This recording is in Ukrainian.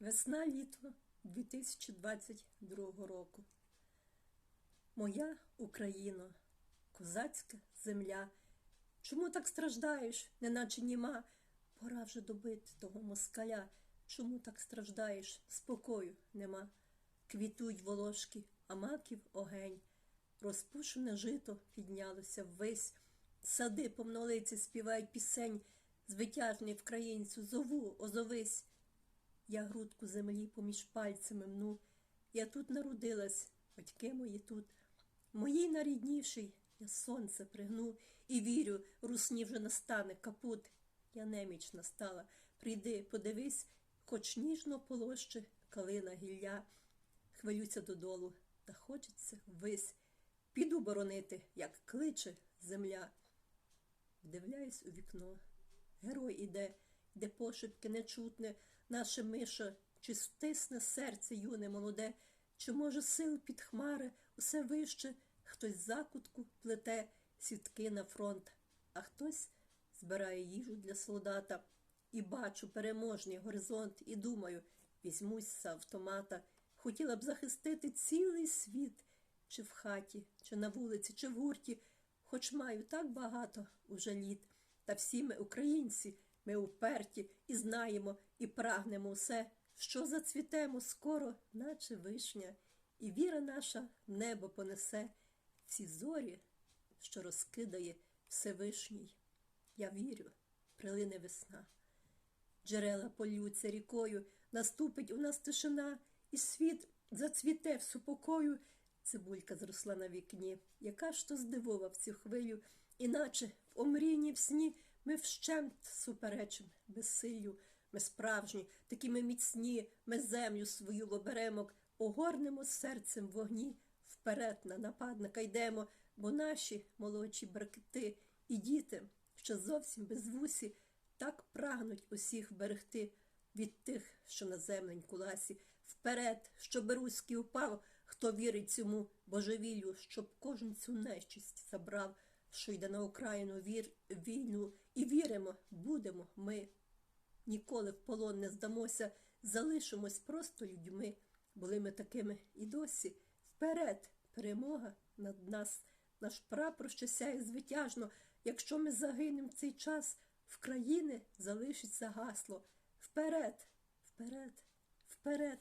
Весна літо 2022 року. Моя Україно, козацька земля. Чому так страждаєш, неначе німа? Пора вже добити того москаля. Чому так страждаєш? Спокою нема. Квітують волошки, а маків огень. Розпушене жито піднялося ввись. Сади помнолиці співають пісень. Звитяжний вкраїнцю, зову, озовись. Я грудку землі поміж пальцями мну. Я тут народилась, батьки мої тут. Моїй найрідніший я сонце пригну і вірю, русні вже настане капут. Я неміч настала. Прийди, подивись, хоч ніжно полоще калина гілля. Хвилюся додолу, та хочеться вись. Піду боронити, як кличе земля. Вдивляюсь у вікно. Герой іде, йде пошепки нечутне, наше миша, чи стисне серце юне молоде, чи може сил під хмари усе вище, хтось з закутку плете сітки на фронт, а хтось збирає їжу для солдата. І бачу переможний горизонт, і думаю, візьмусь з автомата. Хотіла б захистити цілий світ, чи в хаті, чи на вулиці, чи в гурті, хоч маю так багато уже літ. Та всі ми українці, ми уперті і знаємо, і прагнемо все, що зацвітемо скоро, наче вишня, і віра наша в небо понесе ці зорі, що розкидає Всевишній. Я вірю, прилине весна. Джерела полються рікою, наступить у нас тишина, і світ зацвіте в супокою. Цибулька зросла на вікні, яка ж то здивував цю хвилю, іначе в омрійні в сні ми вщент суперечим безсилю. Ми справжні, такі ми міцні, ми землю свою в оберемок, огорнемо серцем вогні, вперед на нападника йдемо, бо наші молодші бракети і діти, що зовсім безвусі, так прагнуть усіх берегти від тих, що на земленьку ласі, вперед, щоб руський упав, хто вірить цьому божевіллю, щоб кожен цю нещисть забрав, що йде на Україну вір, війну, і віримо, будемо ми. Ніколи в полон не здамося, залишимось просто людьми. Були ми такими і досі. Вперед, перемога над нас, наш прапор що сяє звитяжно. Якщо ми загинемо цей час, в країни залишиться гасло. Вперед, вперед, вперед.